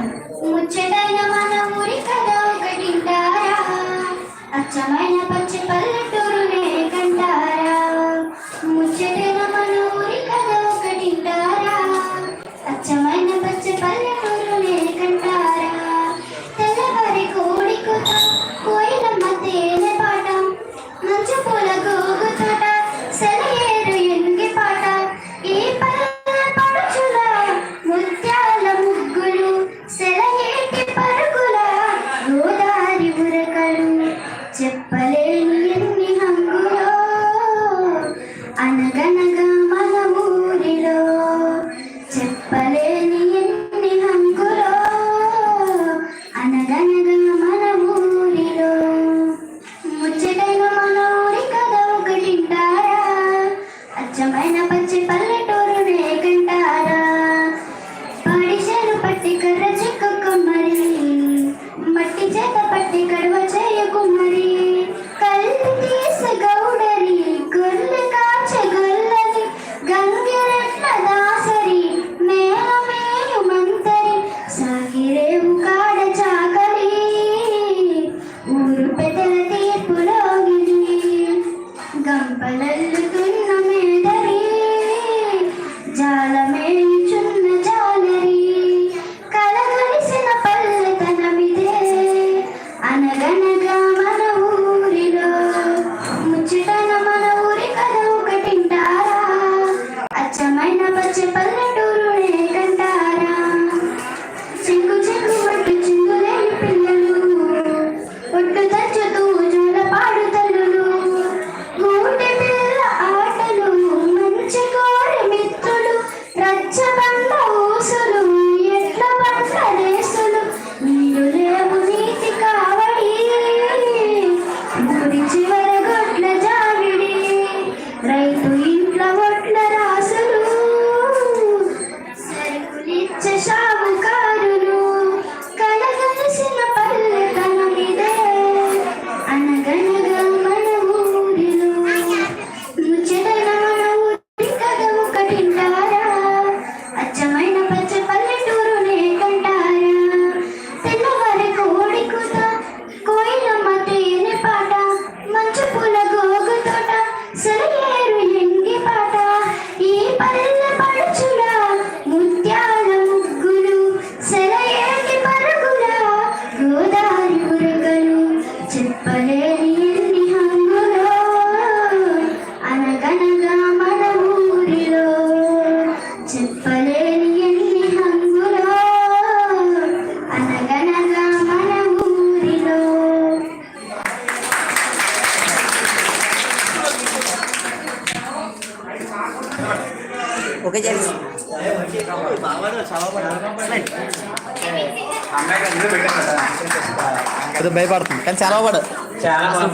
Gracias. practicar స్వచ్ఛమైన పచ్చి పల్లెటూరు. ఓకే చేయండి అది భయపడుతుంది కానీ చాలా పడదు చాలా